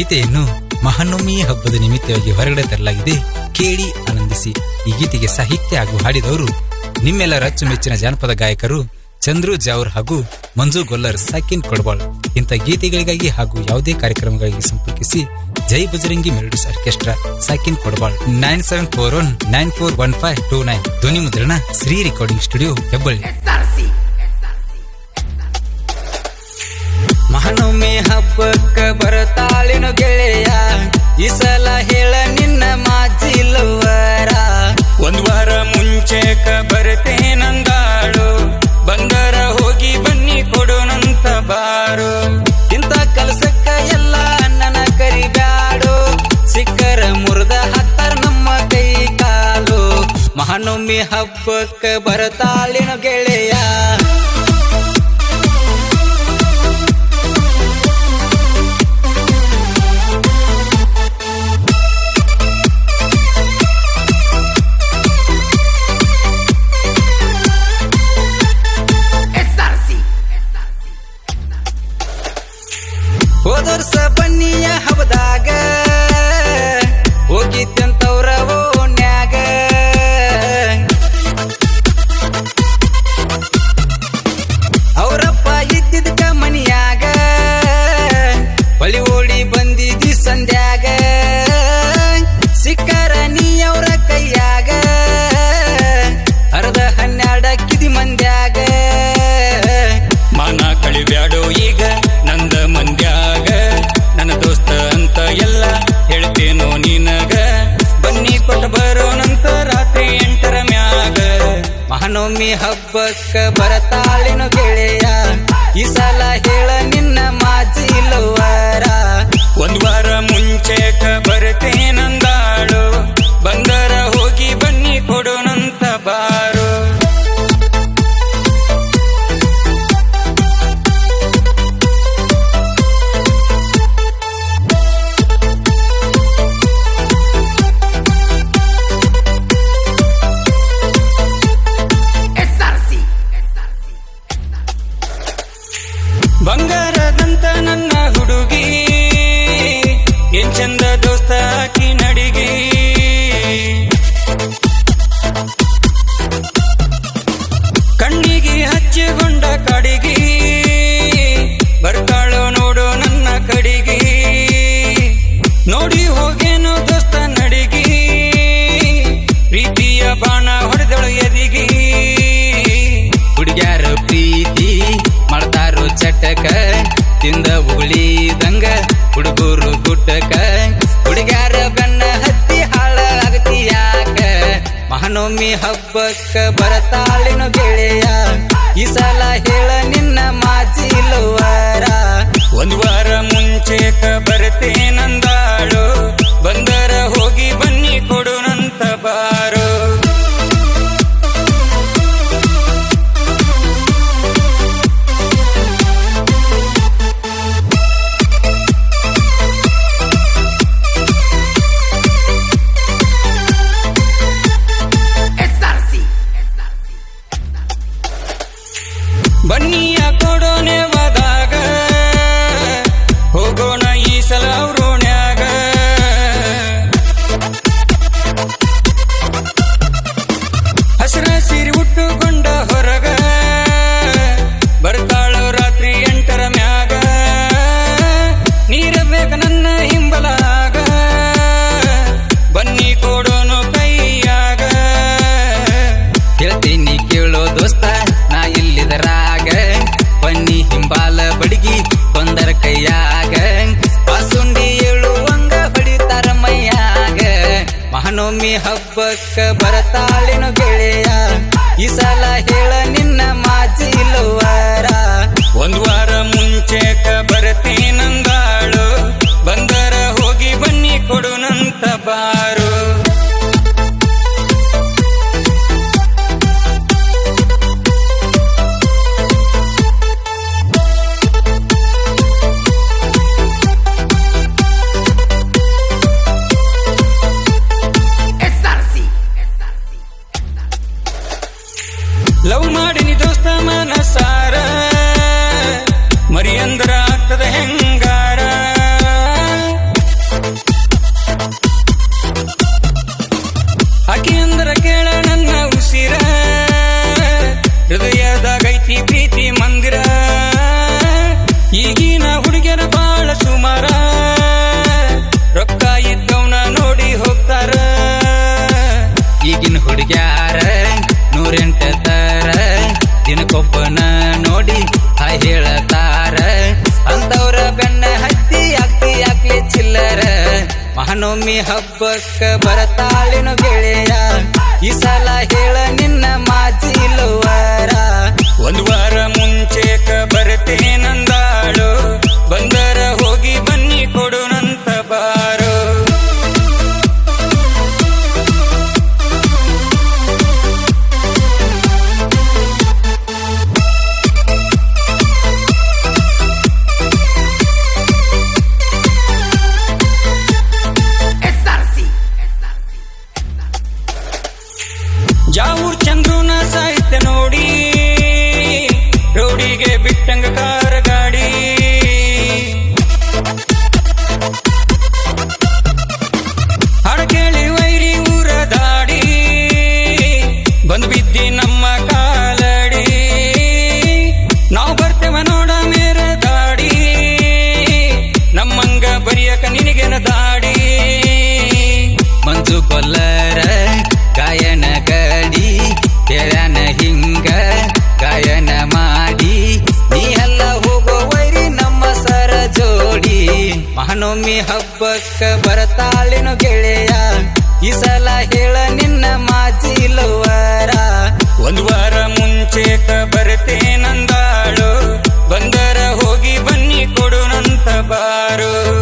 ಗೀತೆಯನ್ನು ಮಹಾನವಮಿ ಹಬ್ಬದ ನಿಮಿತ್ತವಾಗಿ ಹೊರಗಡೆ ತರಲಾಗಿದೆ. ಕೇಳಿ ಆನಂದಿಸಿ. ಈ ಗೀತೆಗೆ ಸಾಹಿತ್ಯ ಹಾಗೂ ಹಾಡಿದವರು ನಿಮ್ಮೆಲ್ಲರ ಅಚ್ಚುಮೆಚ್ಚಿನ ಜಾನಪದ ಗಾಯಕರು ಚಂದ್ರು ಜಾವರ್ ಹಾಗೂ ಮಂಜು ಗೊಲ್ಲರ್, ಸಾಕಿನ್ ಕೊಡಬಾಳ್. ಇಂಥ ಗೀತೆಗಳಿಗಾಗಿ ಹಾಗೂ ಯಾವುದೇ ಕಾರ್ಯಕ್ರಮಗಳಿಗೆ ಸಂಪರ್ಕಿಸಿ Jai Bajrangi melodies orchestra, ಸಾಕಿನ್ Kodabal. Nine seven four one, nine four one five two nine. ಧ್ವನಿ ಮುದ್ರಣ ಶ್ರೀ ರೆಕಾರ್ಡಿಂಗ್ ಸ್ಟುಡಿಯೋ, ಹೆಬ್ಬಳ್ಳಿ. ಮಹಾನವಮಿ ಹಬ್ಬಕ್ಕ ಬರತಾಳಿನ ಗೆಳೆಯ? ಈ ಸಲ ಹೇಳ ನಿನ್ನ ಮಾಜಿಲ್ಲವರ ಒಂದ್ ವಾರ ಮುಂಚೆಕ ಬರ್ತೇನಂದಾಳು ಬಂದರ ಹೋಗಿ ಬನ್ನಿ ಕೊಡೋಣಂತ ಬಾರು. ಇಂಥ ಕೆಲಸಕ್ಕ ಎಲ್ಲ ನನ್ನ ಕರಿಬ್ಯಾಡು. ಸಿಕ್ಕರ ಮುರಿದ ಹತ್ತರ ನಮ್ಮ ಕೈ ಕಾಲು ಮಹಾನವಮಿ ಹಬ್ಬಕ್ಕ ಬರತಾಳಿನ ಗೆಳೆಯ? ಹೋದರ್ಸ ಬನ್ನಿಯ ಹಬ್ಬದಾಗ ಮಹಾನವಮಿ ಹಬ್ಬಕ್ಕ ಬರತಾಳಿನ ಗೆಳೆಯ. ಈ ಸಲ ಹೇಳ ನಿನ್ನ ಮಾಜಿ ಲೋವಾರ ಒಂದ್ ವಾರ ಮುಂಚೆಕ ಬರ್ತೇನಂದಾಳು. ಬಂದರ ಹೋಗಿ ಬನ್ನಿ ಕೊಡೋಣಂತ ಬಾರು ಆಕಿ ನಡಿಗಿ. ಕಣ್ಣಿಗೆ ಹಚ್ಚಿಕೊಂಡ ಕಡಿಗೆ. ಬರ್ತಾಳು ನೋಡು ನನ್ನ ಕಡಿಗೆ. ನೋಡಿ ಹೋಗೇನು ದೋಸ್ತ ನಡಿಗೆ. ಪ್ರೀತಿಯ ಬಾಣ ಹೊಡೆದಳು ಎದಿಗೆ. ಹುಡುಗ್ಯಾರ ಪ್ರೀತಿ ಮಾಡ್ತಾರೋ ಚಟಕ, ತಿಂದ ಉಳಿದಂಗ ಹುಡುಗರು ಗುಟ್ಟಕ ಹುಡುಗ್ಯಾರ ಬೆನ್ನ ಹತ್ತಿ ಹಾಳಾಗತಿ ಯಾಕ? ಮಹಾನವಮಿ ಹಬ್ಬಕ್ಕ ಬರತಾಳಿನ ಗೆಳೆಯ? ಈ ಸಲ ಹೇಳ ನಿನ್ನ ಮಾಜಿಲ್ಲವರ ಒಂದ್ બનિયા કોડો ને ಮಹಾನವಮಿ ಹಬ್ಬಕ್ಕ ಬರತಾಳಿನ ಗೆಳೆಯ? ಈ ಸಲ ಹೇಳ ನಿನ್ನ ಮಾಜಿಲ್ಲವರ ಒಂದ್ ವಾರ ಮುಂಚೆಕ ಬರತೇನಂದಾಳು ಬಂದರ ಹೋಗಿ ಬನ್ನಿ ಕೊಡು ನಂತ ಬಾರು. ದಿನಕ್ಕೊಬ್ಬನ ನೋಡಿ ಹೇಳ್ತಾರ. ಅಂತವ್ರ ಬೆನ್ನ ಹತ್ತಿ ಆಗ್ತಿ ಯಾಕ್ಲೆ ಚಿಲ್ಲರ. ಮಹಾನವಮಿ ಹಬ್ಬಕ್ಕ ಬರತಾಳಿನ ಗೆಳೆಯ. ಈ ಸಲ ಹೇಳ ಜಾವೂರ್ ಚಂದ್ರೂನ ಸಾಹಿತ್ಯ ನೋಡಿ, ರೋಡಿಗೆ ಬಿಟ್ಟಂಗ ಕಾರ ಗಾಡಿ. ಹಾಡ ಕೇಳಿ ವೈರಿ ಊರ ದಾಡಿ, ಬಂದು ಬಿದ್ದಿ ನಮ್ಮ ಕಾಲಡಿ. ನಾವು ಬರ್ತೇವ ನೋಡ ಮೇರ ದಾಡಿ, ನಮ್ಮಂಗ ಬರಿಯಕ ನಿನಗೆನ ದಾಡಿ. ಮಂಜು ಕೊಲ್ಲರ ಮಠಕ್ಕ ಬರತಾಳಿನು ಗೆಳೆಯ? ಈ ಸಲ ಹೇಳ ನಿನ್ನ ಮಾಜಿ ಲವರ ಒಂದು ವಾರ ಮುಂಚೆಕ ಬರತೇನಂದಾಳು. ಬಂದರ ಹೋಗಿ ಬನ್ನಿ ಕೊಡು ನಂತ ಬಾರು.